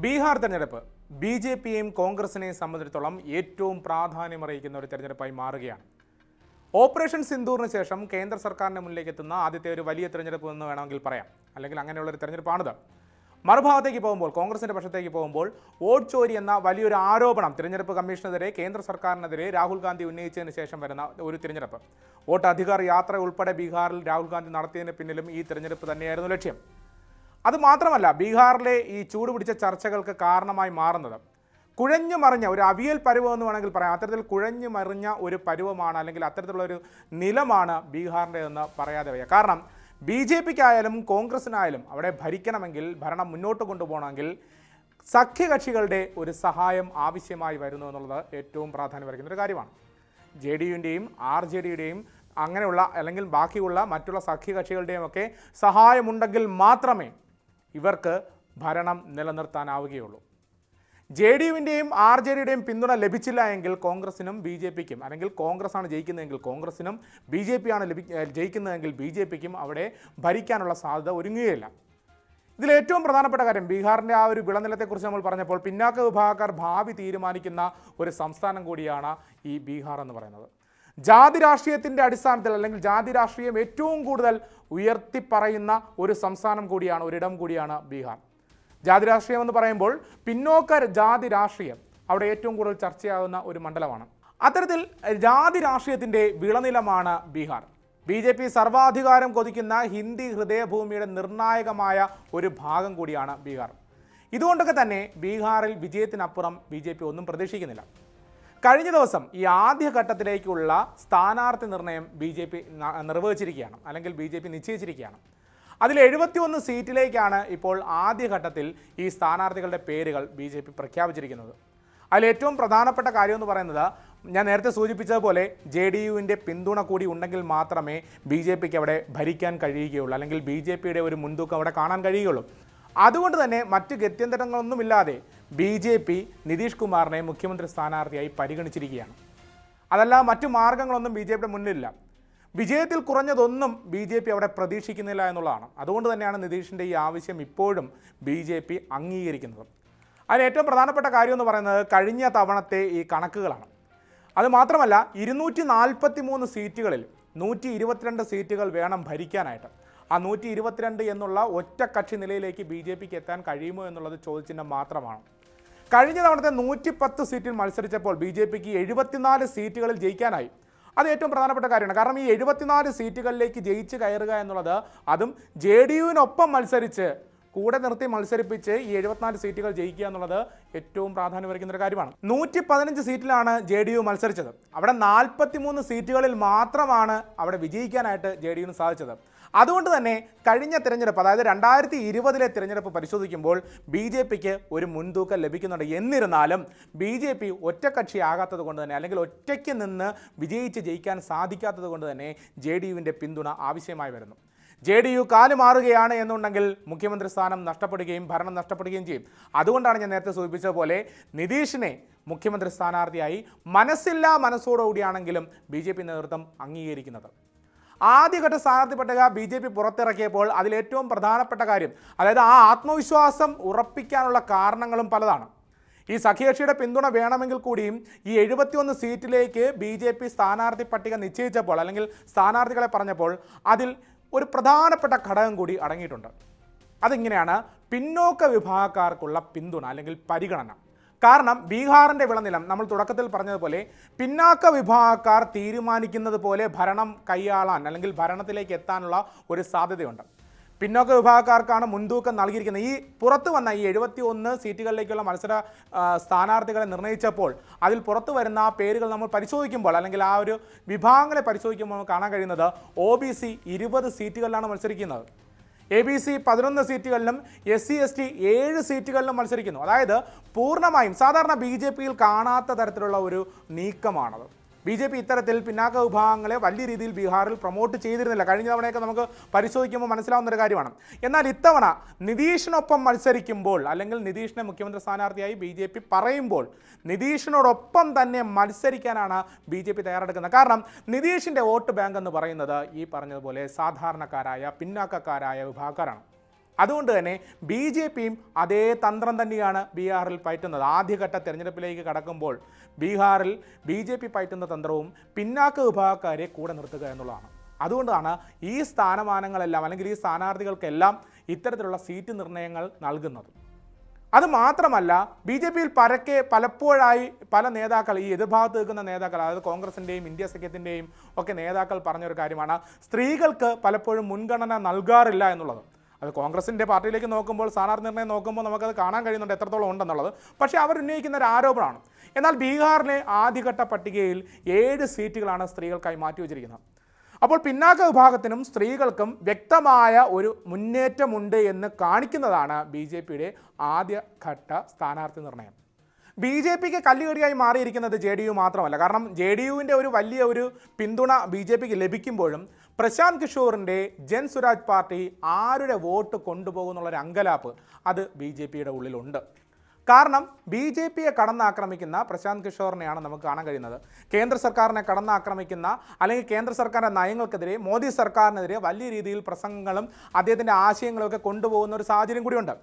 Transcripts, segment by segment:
ബീഹാർ തെരഞ്ഞെടുപ്പ്. B J പിയെയും കോൺഗ്രസിനെയും സംബന്ധിച്ചിടത്തോളം ഏറ്റവും പ്രാധാന്യമറിയിക്കുന്ന ഒരു തെരഞ്ഞെടുപ്പായി മാറുകയാണ്. ഓപ്പറേഷൻ സിന്ദൂറിന് ശേഷം കേന്ദ്ര സർക്കാരിന് മുന്നിലേക്ക് എത്തുന്ന ആദ്യത്തെ ഒരു വലിയ തെരഞ്ഞെടുപ്പ് എന്ന് വേണമെങ്കിൽ പറയാം. അല്ലെങ്കിൽ അങ്ങനെയുള്ള ഒരു തെരഞ്ഞെടുപ്പാണിത്. മറുഭാഗത്തേക്ക് പോകുമ്പോൾ കോൺഗ്രസിന്റെ പക്ഷത്തേക്ക് പോകുമ്പോൾ വോട്ട് ചോരി എന്ന വലിയൊരു ആരോപണം തിരഞ്ഞെടുപ്പ് കമ്മീഷനെതിരെ കേന്ദ്ര സർക്കാരിനെതിരെ രാഹുൽ ഗാന്ധി ഉന്നയിച്ചതിന് ശേഷം വരുന്ന ഒരു തിരഞ്ഞെടുപ്പ്. വോട്ട് അധികാർ യാത്ര ഉൾപ്പെടെ ബീഹാറിൽ രാഹുൽ ഗാന്ധി നടത്തിയതിന് പിന്നിലും ഈ തിരഞ്ഞെടുപ്പ് തന്നെയായിരുന്നു ലക്ഷ്യം. അത് മാത്രമല്ല ബീഹാറിലെ ഈ ചൂട് പിടിച്ച ചർച്ചകൾക്ക് കാരണമായി മാറുന്നത്. കുഴഞ്ഞു മറിഞ്ഞ ഒരു അവിയൽ പരുവം എന്ന് വേണമെങ്കിൽ പറയാം. അത്തരത്തിൽ കുഴഞ്ഞു മറിഞ്ഞ ഒരു പരുവമാണ് അല്ലെങ്കിൽ അത്തരത്തിലുള്ള ഒരു നിലമാണ് ബീഹാറിന്റെ എന്ന് പറയാതെ വയ്യ. കാരണം ബി ജെ പിക്കായാലും കോൺഗ്രസിനായാലും അവിടെ ഭരിക്കണമെങ്കിൽ ഭരണം മുന്നോട്ട് കൊണ്ടുപോകണമെങ്കിൽ സഖ്യകക്ഷികളുടെ ഒരു സഹായം ആവശ്യമായി വരുന്നു എന്നുള്ളത് ഏറ്റവും പ്രാധാന്യം വരയ്ക്കുന്ന ഒരു കാര്യമാണ്. ജെ ഡി യുവിന്റെയും ആർ ജെ ഡിയുടെയും അങ്ങനെയുള്ള അല്ലെങ്കിൽ ബാക്കിയുള്ള മറ്റുള്ള സഖ്യകക്ഷികളുടെയും ഒക്കെ സഹായമുണ്ടെങ്കിൽ മാത്രമേ ഇവർക്ക് ഭരണം നിലനിർത്താനാവുകയുള്ളൂ. ജെ ഡി യുവിന്റെയും ആർ ജെ ഡിയുടെയും പിന്തുണ ലഭിച്ചില്ല എങ്കിൽ കോൺഗ്രസിനും ബി ജെ പിക്കും അല്ലെങ്കിൽ കോൺഗ്രസ് ആണ് ജയിക്കുന്നതെങ്കിൽ കോൺഗ്രസിനും ബി ജെ പി ആണ് ലഭി ജയിക്കുന്നതെങ്കിൽ ബി ജെ പിക്കും അവിടെ ഭരിക്കാനുള്ള സാധ്യത ഒരുങ്ങുകയില്ല. ഇതിൽ ഏറ്റവും പ്രധാനപ്പെട്ട കാര്യം ബീഹാറിന്റെ ആ ഒരു വിളനിലത്തെക്കുറിച്ച് നമ്മൾ പറഞ്ഞപ്പോൾ പിന്നാക്ക വിഭാഗക്കാർ ഭാവി തീരുമാനിക്കുന്ന ഒരു സംസ്ഥാനം കൂടിയാണ് ഈ ബീഹാർ എന്ന് പറയുന്നത്. ജാതി രാഷ്ട്രീയത്തിന്റെ അടിസ്ഥാനത്തിൽ അല്ലെങ്കിൽ ജാതി രാഷ്ട്രീയം ഏറ്റവും കൂടുതൽ ഉയർത്തിപ്പറയുന്ന ഒരു സംസ്ഥാനം കൂടിയാണ് ഒരിടം കൂടിയാണ് ബീഹാർ. ജാതി രാഷ്ട്രീയം എന്ന് പറയുമ്പോൾ പിന്നോക്ക ജാതി രാഷ്ട്രീയം അവിടെ ഏറ്റവും കൂടുതൽ ചർച്ചയാകുന്ന ഒരു മണ്ഡലമാണ്. അത്തരത്തിൽ ജാതി രാഷ്ട്രീയത്തിന്റെ വിളനിലമാണ് ബീഹാർ. ബി ജെ പി സർവാധികാരം കൊതിക്കുന്ന ഹിന്ദി ഹൃദയഭൂമിയുടെ നിർണായകമായ ഒരു ഭാഗം കൂടിയാണ് ബീഹാർ. ഇതുകൊണ്ടൊക്കെ തന്നെ ബീഹാറിൽ വിജയത്തിനപ്പുറം ബി ഒന്നും പ്രതീക്ഷിക്കുന്നില്ല. കഴിഞ്ഞ ദിവസം ഈ ആദ്യഘട്ടത്തിലേക്കുള്ള സ്ഥാനാർത്ഥി നിർണയം ബി ജെ പി നിർവഹിച്ചിരിക്കുകയാണ്. അല്ലെങ്കിൽ ബി ജെ പി നിശ്ചയിച്ചിരിക്കുകയാണ്. അതിൽ എഴുപത്തിയൊന്ന് സീറ്റിലേക്കാണ് ഇപ്പോൾ ആദ്യഘട്ടത്തിൽ ഈ സ്ഥാനാർത്ഥികളുടെ പേരുകൾ ബി ജെ പി പ്രഖ്യാപിച്ചിരിക്കുന്നത്. അതിൽ ഏറ്റവും പ്രധാനപ്പെട്ട കാര്യം എന്ന് പറയുന്നത് ഞാൻ നേരത്തെ സൂചിപ്പിച്ചതുപോലെ ജെ ഡി യുവിന്റെ പിന്തുണ കൂടി ഉണ്ടെങ്കിൽ മാത്രമേ ബി ജെ പിക്ക് അവിടെ ഭരിക്കാൻ കഴിയുകയുള്ളൂ. അല്ലെങ്കിൽ ബി ജെ പിയുടെ ഒരു മുൻതൂക്കം അവിടെ കാണാൻ കഴിയുകയുള്ളൂ. അതുകൊണ്ട് തന്നെ മറ്റ് ഗത്യന്തരങ്ങളൊന്നുമില്ലാതെ ബി ജെ പി നിതീഷ് കുമാറിനെ മുഖ്യമന്ത്രി സ്ഥാനാർത്ഥിയായി പരിഗണിച്ചിരിക്കുകയാണ്. അതല്ല മറ്റു മാർഗങ്ങളൊന്നും ബി ജെ പിയുടെ മുന്നിലില്ല. വിജയത്തിൽ കുറഞ്ഞതൊന്നും ബി ജെ പി അവിടെ പ്രതീക്ഷിക്കുന്നില്ല എന്നുള്ളതാണ്. അതുകൊണ്ട് തന്നെയാണ് നിതീഷിന്റെ ഈ ആവശ്യം ഇപ്പോഴും ബി ജെ പി അംഗീകരിക്കുന്നത്. അതിന് ഏറ്റവും പ്രധാനപ്പെട്ട കാര്യം എന്ന് പറയുന്നത് കഴിഞ്ഞ തവണത്തെ ഈ കണക്കുകളാണ്. അത് മാത്രമല്ല ഇരുന്നൂറ്റി നാൽപ്പത്തി മൂന്ന് സീറ്റുകളിൽ നൂറ്റി ഇരുപത്തിരണ്ട് സീറ്റുകൾ വേണം ഭരിക്കാനായിട്ട്. ആ നൂറ്റി ഇരുപത്തിരണ്ട് എന്നുള്ള ഒറ്റ കക്ഷി നിലയിലേക്ക് ബി ജെ പിക്ക് എത്താൻ കഴിയുമോ എന്നുള്ളത് ചോദ്യചിഹ്നം മാത്രമാണ്. കഴിഞ്ഞ തവണത്തെ നൂറ്റി പത്ത് സീറ്റിൽ മത്സരിച്ചപ്പോൾ ബി ജെ പിക്ക് എഴുപത്തിനാല് സീറ്റുകളിൽ ജയിക്കാനായി. അത് ഏറ്റവും പ്രധാനപ്പെട്ട കാര്യമാണ്. കാരണം ഈ എഴുപത്തിനാല് സീറ്റുകളിലേക്ക് ജയിച്ച് കയറുക എന്നുള്ളത് അതും ജെ ഡി യുവിനൊപ്പം മത്സരിച്ച് കൂടെ നിർത്തി മത്സരിപ്പിച്ച് ഈ എഴുപത്തിനാല് സീറ്റുകൾ ജയിക്കുക എന്നുള്ളത് ഏറ്റവും പ്രാധാന്യം വഹിക്കുന്ന ഒരു കാര്യമാണ്. നൂറ്റി പതിനഞ്ച് സീറ്റിലാണ് ജെ ഡി യു മത്സരിച്ചത്. അവിടെ നാൽപ്പത്തി മൂന്ന് സീറ്റുകളിൽ മാത്രമാണ് അവിടെ വിജയിക്കാനായിട്ട് ജെ ഡി യുവിന് സാധിച്ചത്. അതുകൊണ്ട് തന്നെ കഴിഞ്ഞ തിരഞ്ഞെടുപ്പ് അതായത് രണ്ടായിരത്തി ഇരുപതിലെ തിരഞ്ഞെടുപ്പ് പരിശോധിക്കുമ്പോൾ ബി ജെ പിക്ക് ഒരു മുൻതൂക്കം ലഭിക്കുന്നുണ്ട്. എന്നിരുന്നാലും ബി ജെ പി ഒറ്റക്കക്ഷിയാകാത്തത് കൊണ്ട് തന്നെ അല്ലെങ്കിൽ ഒറ്റയ്ക്ക് നിന്ന് വിജയിച്ച് ജയിക്കാൻ സാധിക്കാത്തത് കൊണ്ട് തന്നെ ജെ ഡി യുവിന്റെ പിന്തുണ ആവശ്യമായി വരുന്നു. ജെ ഡി യു കാലുമാറുകയാണ് എന്നുണ്ടെങ്കിൽ മുഖ്യമന്ത്രി സ്ഥാനം നഷ്ടപ്പെടുകയും ഭരണം നഷ്ടപ്പെടുകയും ചെയ്യും. അതുകൊണ്ടാണ് ഞാൻ നേരത്തെ സൂചിപ്പിച്ചതുപോലെ നിതീഷിനെ മുഖ്യമന്ത്രി സ്ഥാനാർത്ഥിയായി മനസ്സില്ലാ മനസ്സോടുകൂടിയാണെങ്കിലും ബി ജെ പി നേതൃത്വം അംഗീകരിക്കുന്നത്. ആദ്യഘട്ട സ്ഥാനാർത്ഥി പട്ടിക ബി ജെ പി പുറത്തിറക്കിയപ്പോൾ അതിലേറ്റവും പ്രധാനപ്പെട്ട കാര്യം അതായത് ആ ആത്മവിശ്വാസം ഉറപ്പിക്കാനുള്ള കാരണങ്ങളും പലതാണ്. ഈ സഖ്യകക്ഷിയുടെ പിന്തുണ വേണമെങ്കിൽ കൂടിയും ഈ എഴുപത്തിയൊന്ന് സീറ്റിലേക്ക് ബി ജെ പി സ്ഥാനാർത്ഥി പട്ടിക നിശ്ചയിച്ചപ്പോൾ അല്ലെങ്കിൽ സ്ഥാനാർത്ഥികളെ പറഞ്ഞപ്പോൾ അതിൽ ഒരു പ്രധാനപ്പെട്ട ഘടകം കൂടി അടങ്ങിയിട്ടുണ്ട്. അതിങ്ങനെയാണ് പിന്നോക്ക വിഭാഗക്കാർക്കുള്ള പിന്തുണ അല്ലെങ്കിൽ പരിഗണന. കാരണം ബീഹാറിന്റെ വിളനിലം നമ്മൾ തുടക്കത്തിൽ പറഞ്ഞതുപോലെ പിന്നാക്ക വിഭാഗക്കാർ തീരുമാനിക്കുന്നത് പോലെ ഭരണം കൈയാളാൻ അല്ലെങ്കിൽ ഭരണത്തിലേക്ക് എത്താനുള്ള ഒരു സാധ്യതയുണ്ട്. പിന്നോക്ക വിഭാഗക്കാർക്കാണ് മുൻതൂക്കം നൽകിയിരിക്കുന്നത്. ഈ പുറത്തു വന്ന ഈ എഴുപത്തി ഒന്ന് സീറ്റുകളിലേക്കുള്ള മത്സര സ്ഥാനാർത്ഥികളെ നിർണയിച്ചപ്പോൾ അതിൽ പുറത്തു വരുന്ന പേരുകൾ നമ്മൾ പരിശോധിക്കുമ്പോൾ അല്ലെങ്കിൽ ആ ഒരു വിഭാഗങ്ങളെ പരിശോധിക്കുമ്പോൾ കാണാൻ കഴിയുന്നത് ഒ ബി സി ഇരുപത് സീറ്റുകളിലാണ് മത്സരിക്കുന്നത്. എ ബി സി പതിനൊന്ന് സീറ്റുകളിലും എസ് സി എസ് ടി ഏഴ് സീറ്റുകളിലും മത്സരിക്കുന്നു. അതായത് പൂർണമായും സാധാരണ ബി ജെ പിയിൽ കാണാത്ത തരത്തിലുള്ള ഒരു നീക്കമാണത്. ബി ജെ പി ഇത്തരത്തിൽ പിന്നാക്ക വിഭാഗങ്ങളെ വലിയ രീതിയിൽ ബീഹാറിൽ പ്രൊമോട്ട് ചെയ്തിരുന്നില്ല. കഴിഞ്ഞ തവണയൊക്കെ നമുക്ക് പരിശോധിക്കുമ്പോൾ മനസ്സിലാവുന്ന ഒരു കാര്യമാണ്. എന്നാൽ ഇത്തവണ നിതീഷിനൊപ്പം മത്സരിക്കുമ്പോൾ അല്ലെങ്കിൽ നിതീഷിനെ മുഖ്യമന്ത്രി സ്ഥാനാർത്ഥിയായി ബി ജെ പി പറയുമ്പോൾ നിതീഷിനോടൊപ്പം തന്നെ മത്സരിക്കാനാണ് ബി ജെ പി തയ്യാറെടുക്കുന്നത്. കാരണം നിതീഷിന്റെ വോട്ട് ബാങ്ക് എന്ന് പറയുന്നത് ഈ പറഞ്ഞതുപോലെ സാധാരണക്കാരായ പിന്നാക്കക്കാരായ വിഭാഗക്കാരാണ്. അതുകൊണ്ട് തന്നെ ബി ജെ പിയും അതേ തന്ത്രം തന്നെയാണ് ബീഹാറിൽ പയറ്റുന്നത്. ആദ്യഘട്ട തെരഞ്ഞെടുപ്പിലേക്ക് കടക്കുമ്പോൾ ബീഹാറിൽ ബി ജെ പി പയറ്റുന്ന തന്ത്രവും പിന്നാക്ക വിഭാഗക്കാരെ കൂടെ നിർത്തുക എന്നുള്ളതാണ്. അതുകൊണ്ടാണ് ഈ സ്ഥാനമാനങ്ങളെല്ലാം അല്ലെങ്കിൽ ഈ സ്ഥാനാർത്ഥികൾക്കെല്ലാം ഇത്തരത്തിലുള്ള സീറ്റ് നിർണയങ്ങൾ നൽകുന്നത്. അത് മാത്രമല്ല ബി ജെ പിയിൽ പരക്കെ പലപ്പോഴായി പല നേതാക്കൾ ഈ എതിർഭാഗത്ത് നിൽക്കുന്ന നേതാക്കൾ അതായത് കോൺഗ്രസിന്റെയും ഇന്ത്യ സഖ്യത്തിന്റെയും ഒക്കെ നേതാക്കൾ പറഞ്ഞൊരു കാര്യമാണ് സ്ത്രീകൾക്ക് പലപ്പോഴും മുൻഗണന നൽകാറില്ല എന്നുള്ളത്. അത് കോൺഗ്രസിന്റെ പാർട്ടിയിലേക്ക് നോക്കുമ്പോൾ സ്ഥാനാർത്ഥി നിർണയം നോക്കുമ്പോൾ നമുക്കത് കാണാൻ കഴിയുന്നുണ്ട് എത്രത്തോളം ഉണ്ടെന്നുള്ളത്. പക്ഷേ അവർ ഉന്നയിക്കുന്ന ഒരു ആരോപണമാണ്. എന്നാൽ ബീഹാറിലെ ആദ്യഘട്ട പട്ടികയിൽ ഏഴ് സീറ്റുകളാണ് സ്ത്രീകൾക്കായി മാറ്റി വച്ചിരിക്കുന്നത്. അപ്പോൾ പിന്നാക്ക വിഭാഗത്തിനും സ്ത്രീകൾക്കും വ്യക്തമായ ഒരു മുന്നേറ്റമുണ്ട് എന്ന് കാണിക്കുന്നതാണ് ബി ജെ പിയുടെ ആദ്യഘട്ട സ്ഥാനാർത്ഥി നിർണയം. ബി ജെ പിക്ക് കല്ലുകടിയായി മാറിയിരിക്കുന്നത് ജെ ഡി യു മാത്രമല്ല. കാരണം ജെ ഡി യുവിന്റെ ഒരു വലിയ ഒരു പിന്തുണ ബി ജെ പിക്ക് ലഭിക്കുമ്പോഴും പ്രശാന്ത് കിഷോറിന്റെ ജൻ സുരാജ് പാർട്ടി ആരുടെ വോട്ട് കൊണ്ടുപോകുന്നുള്ളൊരു അങ്കലാപ്പ് അത് ബി ജെ പിയുടെ ഉള്ളിലുണ്ട്. കാരണം ബി ജെ പിയെ കടന്നാക്രമിക്കുന്ന പ്രശാന്ത് കിഷോറിനെയാണ് നമുക്ക് കാണാൻ കഴിയുന്നത്. കേന്ദ്ര സർക്കാരിനെ കടന്നാക്രമിക്കുന്ന അല്ലെങ്കിൽ കേന്ദ്ര സർക്കാരിന്റെ നയങ്ങൾക്കെതിരെ മോദി സർക്കാരിനെതിരെ വലിയ രീതിയിൽ പ്രസംഗങ്ങളും അദ്ദേഹത്തിന്റെ ആശയങ്ങളും ഒക്കെ കൊണ്ടുപോകുന്ന ഒരു സാഹചര്യം കൂടിയുണ്ട്.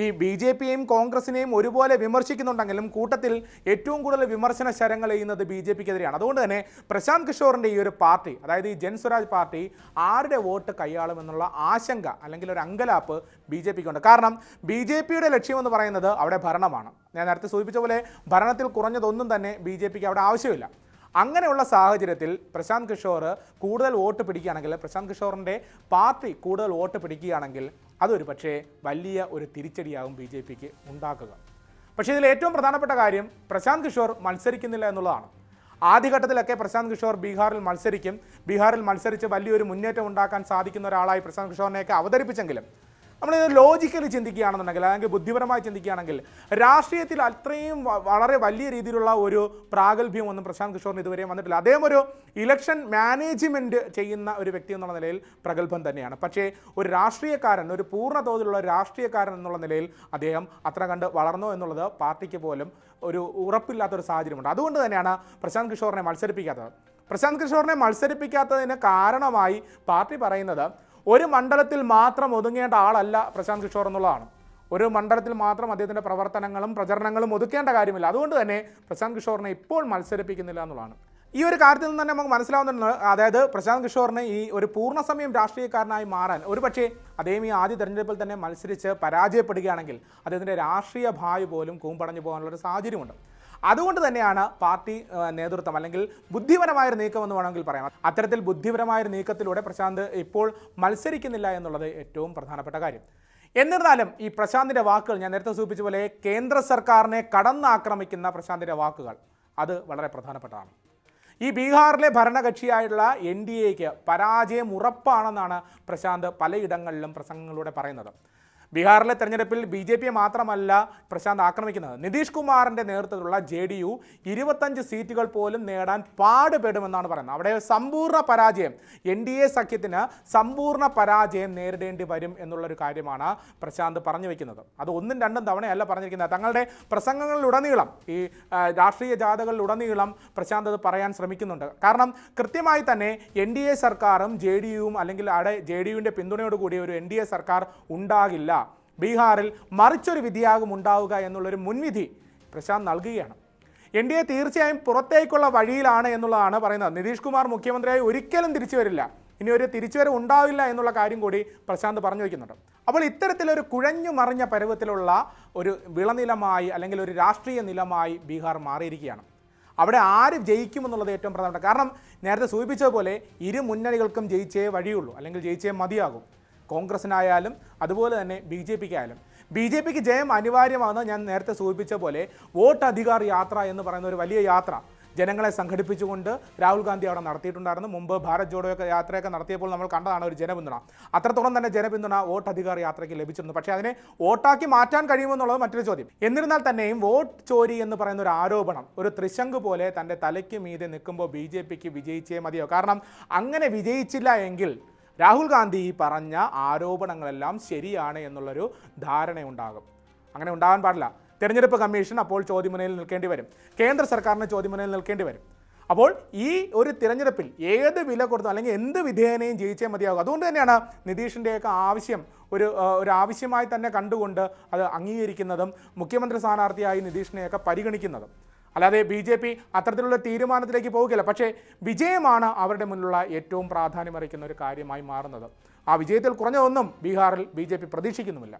ഈ ബി ജെ പിയെയും കോൺഗ്രസിനെയും ഒരുപോലെ വിമർശിക്കുന്നുണ്ടെങ്കിലും കൂട്ടത്തിൽ ഏറ്റവും കൂടുതൽ വിമർശന ശരങ്ങൾ ചെയ്യുന്നത് ബി ജെ പിക്കെതിരെയാണ്. അതുകൊണ്ട് തന്നെ പ്രശാന്ത് കിഷോറിന്റെ ഈ ഒരു പാർട്ടി അതായത് ഈ ജൻ സ്വരാജ് പാർട്ടി ആരുടെ വോട്ട് കൈയാളുമെന്നുള്ള ആശങ്ക അല്ലെങ്കിൽ ഒരു അങ്കലാപ്പ് ബി ജെ പിക്കുണ്ട്. കാരണം ബി ജെ പിയുടെ ലക്ഷ്യമെന്ന് പറയുന്നത് അവിടെ ഭരണമാണ്. ഞാൻ നേരത്തെ സൂചിപ്പിച്ച പോലെ ഭരണത്തിൽ കുറഞ്ഞതൊന്നും തന്നെ ബി ജെ പിക്ക് അവിടെ ആവശ്യമില്ല. അങ്ങനെയുള്ള സാഹചര്യത്തിൽ പ്രശാന്ത് കിഷോർ കൂടുതൽ വോട്ട് പിടിക്കുകയാണെങ്കിൽ പ്രശാന്ത് കിഷോറിന്റെ പാർട്ടി കൂടുതൽ വോട്ട് പിടിക്കുകയാണെങ്കിൽ അതൊരു പക്ഷേ വലിയ ഒരു തിരിച്ചടിയാകും ബി ജെ പിക്ക് ഉണ്ടാക്കുക. പക്ഷേ ഇതിൽ ഏറ്റവും പ്രധാനപ്പെട്ട കാര്യം പ്രശാന്ത് കിഷോർ മത്സരിക്കുന്നില്ല എന്നുള്ളതാണ്. ആദ്യഘട്ടത്തിലൊക്കെ പ്രശാന്ത് കിഷോർ ബീഹാറിൽ മത്സരിക്കും. ബീഹാറിൽ മത്സരിച്ച് വലിയൊരു മുന്നേറ്റം ഉണ്ടാക്കാൻ സാധിക്കുന്ന ഒരാളായി പ്രശാന്ത് കിഷോറിനെയൊക്കെ അവതരിപ്പിച്ചെങ്കിലും നമ്മൾ ലോജിക്കലി ചിന്തിക്കുകയാണെന്നുണ്ടെങ്കിൽ അല്ലെങ്കിൽ ബുദ്ധിപരമായി ചിന്തിക്കുകയാണെങ്കിൽ രാഷ്ട്രീയത്തിൽ അത്രയും വളരെ വലിയ രീതിയിലുള്ള ഒരു പ്രാഗൽഭ്യം ഒന്നും പ്രശാന്ത് കിഷോറിന് ഇതുവരെയും വന്നിട്ടില്ല. അദ്ദേഹം ഒരു ഇലക്ഷൻ മാനേജ്മെന്റ് ചെയ്യുന്ന ഒരു വ്യക്തി എന്നുള്ള നിലയിൽ പ്രഗത്ഭം തന്നെയാണ്. പക്ഷേ ഒരു രാഷ്ട്രീയക്കാരൻ ഒരു പൂർണ തോതിലുള്ള രാഷ്ട്രീയക്കാരൻ എന്നുള്ള നിലയിൽ അദ്ദേഹം അത്ര കണ്ട് വളർന്നു എന്നുള്ളത് പാർട്ടിക്ക് പോലും ഒരു ഉറപ്പില്ലാത്തൊരു സാഹചര്യമുണ്ട്. അതുകൊണ്ട് തന്നെയാണ് പ്രശാന്ത് കിഷോറിനെ മത്സരിപ്പിക്കാത്തത്. പ്രശാന്ത് കിഷോറിനെ മത്സരിപ്പിക്കാത്തതിന് കാരണമായി പാർട്ടി പറയുന്നത് ഒരു മണ്ഡലത്തിൽ മാത്രം ഒതുങ്ങേണ്ട ആളല്ല പ്രശാന്ത് കിഷോർ എന്നുള്ളതാണ്. ഒരു മണ്ഡലത്തിൽ മാത്രം അദ്ദേഹത്തിന്റെ പ്രവർത്തനങ്ങളും പ്രചരണങ്ങളും ഒതുക്കേണ്ട കാര്യമില്ല. അതുകൊണ്ട് തന്നെ പ്രശാന്ത് കിഷോറിനെ ഇപ്പോൾ മത്സരിപ്പിക്കുന്നില്ല എന്നുള്ളതാണ്. ഈ ഒരു കാര്യത്തിൽ നിന്ന് തന്നെ നമുക്ക് മനസ്സിലാവുന്നുണ്ട്. അതായത് പ്രശാന്ത് കിഷോറിന് ഈ ഒരു പൂർണസമയം രാഷ്ട്രീയക്കാരനായി മാറാൻ ഒരുപക്ഷേ അദ്ദേഹം ഈ ആദ്യ തെരഞ്ഞെടുപ്പിൽ തന്നെ മത്സരിച്ച് പരാജയപ്പെടുകയാണെങ്കിൽ അദ്ദേഹത്തിന്റെ രാഷ്ട്രീയ ഭാവി പോലും കൂമ്പടഞ്ഞു പോകാനുള്ള ഒരു സാഹചര്യമുണ്ട്. അതുകൊണ്ട് തന്നെയാണ് പാർട്ടി നേതൃത്വം അല്ലെങ്കിൽ ബുദ്ധിപരമായൊരു നീക്കം എന്ന് വേണമെങ്കിൽ പറയാം. അത്തരത്തിൽ ബുദ്ധിപരമായൊരു നീക്കത്തിലൂടെ പ്രശാന്ത് ഇപ്പോൾ മത്സരിക്കുന്നില്ല എന്നുള്ളത് ഏറ്റവും പ്രധാനപ്പെട്ട കാര്യം. എന്നിരുന്നാലും ഈ പ്രശാന്തിന്റെ വാക്കുകൾ ഞാൻ നേരത്തെ സൂചിപ്പിച്ച പോലെ കേന്ദ്ര സർക്കാരിനെ കടന്നാക്രമിക്കുന്ന പ്രശാന്തിന്റെ വാക്കുകൾ അത് വളരെ പ്രധാനപ്പെട്ടതാണ്. ഈ ബീഹാറിലെ ഭരണകക്ഷിയായിട്ടുള്ള എൻ ഡി എക്ക് പരാജയം ഉറപ്പാണെന്നാണ് പ്രശാന്ത് പലയിടങ്ങളിലും പ്രസംഗങ്ങളിലൂടെ പറയുന്നത്. ബീഹാറിലെ തെരഞ്ഞെടുപ്പിൽ ബി ജെ പിയെ മാത്രമല്ല പ്രശാന്ത് ആക്രമിക്കുന്നത്. നിതീഷ് കുമാറിന്റെ നേതൃത്വത്തിലുള്ള ജെ ഡി യു ഇരുപത്തഞ്ച് സീറ്റുകൾ പോലും നേടാൻ പാടുപെടുമെന്നാണ് പറയുന്നത്. അവിടെ സമ്പൂർണ പരാജയം എൻ ഡി എ സഖ്യത്തിന് സമ്പൂർണ പരാജയം നേരിടേണ്ടി വരും എന്നുള്ളൊരു കാര്യമാണ് പ്രശാന്ത് പറഞ്ഞു വയ്ക്കുന്നത് അത് ഒന്നും രണ്ടും തവണയല്ല പറഞ്ഞിരിക്കുന്നത്. തങ്ങളുടെ പ്രസംഗങ്ങളിലുടനീളം ഈ രാഷ്ട്രീയ ജാഥകളിലുടനീളം പ്രശാന്ത് അത് പറയാൻ ശ്രമിക്കുന്നുണ്ട്. കാരണം കൃത്യമായി തന്നെ എൻ ഡി എ സർക്കാരും ജെ ഡി യുവും അല്ലെങ്കിൽ അവിടെ ജെ ഡി യുവിന്റെ പിന്തുണയോടുകൂടി ഒരു എൻ ഡി എ സർക്കാർ ഉണ്ടാകില്ല. ബീഹാറിൽ മറിച്ചൊരു വിധിയാകും ഉണ്ടാവുക എന്നുള്ളൊരു മുൻവിധി പ്രശാന്ത് നൽകുകയാണ്. എൻ ഡി എ തീർച്ചയായും പുറത്തേക്കുള്ള വഴിയിലാണ് എന്നുള്ളതാണ് പറയുന്നത്. നിതീഷ് കുമാർ മുഖ്യമന്ത്രിയായി ഒരിക്കലും തിരിച്ചു വരില്ല. ഇനി ഒരു തിരിച്ചുവരവ് ഉണ്ടാവില്ല എന്നുള്ള കാര്യം കൂടി പ്രശാന്ത് പറഞ്ഞു വയ്ക്കുന്നുണ്ട്. അപ്പോൾ ഇത്തരത്തിലൊരു കുഴഞ്ഞു മറിഞ്ഞ പരുവത്തിലുള്ള ഒരു വിളനിലമായി അല്ലെങ്കിൽ ഒരു രാഷ്ട്രീയ നിലമായി ബീഹാർ മാറിയിരിക്കുകയാണ്. അവിടെ ആര് ജയിക്കുമെന്നുള്ളത് ഏറ്റവും പ്രധാനപ്പെട്ട കാരണം നേരത്തെ സൂചിപ്പിച്ചതുപോലെ ഇരു മുന്നണികൾക്കും ജയിച്ചേ വഴിയുള്ളൂ. അല്ലെങ്കിൽ ജയിച്ചേ മതിയാകും. കോൺഗ്രസിനായാലും അതുപോലെ തന്നെ ബി ജെ പിക്കായാലും. ബി ജെ പിക്ക് ജയം അനിവാര്യമാണെന്ന് ഞാൻ നേരത്തെ സൂചിപ്പിച്ച പോലെ വോട്ട് അധികാർ യാത്ര എന്ന് പറയുന്ന ഒരു വലിയ യാത്ര ജനങ്ങളെ സംഘടിപ്പിച്ചുകൊണ്ട് രാഹുൽ ഗാന്ധി അവിടെ നടത്തിയിട്ടുണ്ടായിരുന്നു. മുമ്പ് ഭാരത് ജോഡോയൊക്കെ യാത്രയൊക്കെ നടത്തിയപ്പോൾ നമ്മൾ കണ്ടതാണ് ഒരു ജനപിന്തുണ. അത്രത്തോളം തന്നെ ജനപിന്തുണ വോട്ട് അധികാർ യാത്രയ്ക്ക് ലഭിച്ചിരുന്നു. പക്ഷേ അതിനെ വോട്ടാക്കി മാറ്റാൻ കഴിയുമെന്നുള്ളത് മറ്റൊരു ചോദ്യം. എന്നിരുന്നാൽ തന്നെയും വോട്ട് ചോരി എന്ന് പറയുന്ന ഒരു ആരോപണം ഒരു ത്രിശങ്ക് പോലെ തന്റെ തലയ്ക്ക് മീതെ നിൽക്കുമ്പോൾ ബി ജെ പിക്ക് വിജയിച്ചേ മതിയോ? കാരണം അങ്ങനെ വിജയിച്ചില്ല എങ്കിൽ രാഹുൽ ഗാന്ധി ഈ പറഞ്ഞ ആരോപണങ്ങളെല്ലാം ശരിയാണ് എന്നുള്ളൊരു ധാരണയുണ്ടാകും. അങ്ങനെ ഉണ്ടാകാൻ പാടില്ല. തെരഞ്ഞെടുപ്പ് കമ്മീഷൻ അപ്പോൾ ചോദ്യമുനയിൽ നിൽക്കേണ്ടി വരും. കേന്ദ്ര സർക്കാരിന് ചോദ്യമുനയിൽ നിൽക്കേണ്ടി വരും. അപ്പോൾ ഈ ഒരു തിരഞ്ഞെടുപ്പിൽ ഏത് വില കൊടുത്തു അല്ലെങ്കിൽ എന്ത് വിധേയനയും ജയിച്ചേ മതിയാകും? അതുകൊണ്ട് തന്നെയാണ് നിതീഷിന്റെയൊക്കെ ആവശ്യം ഒരു ഒരു ആവശ്യമായി തന്നെ കണ്ടുകൊണ്ട് അത് അംഗീകരിക്കുന്നതും മുഖ്യമന്ത്രി സ്ഥാനാർത്ഥിയായി നിതീഷിനെയൊക്കെ പരിഗണിക്കുന്നതും. അല്ലാതെ ബി ജെ പി അത്തരത്തിലുള്ള തീരുമാനത്തിലേക്ക് പോവുകയില്ല. പക്ഷേ വിജയമാണ് അവരുടെ മുന്നിലുള്ള ഏറ്റവും പ്രാധാന്യമറിയിക്കുന്ന ഒരു കാര്യമായി മാറുന്നത്. ആ വിജയത്തിൽ കുറഞ്ഞതൊന്നും ബീഹാറിൽ ബി പ്രതീക്ഷിക്കുന്നുമില്ല.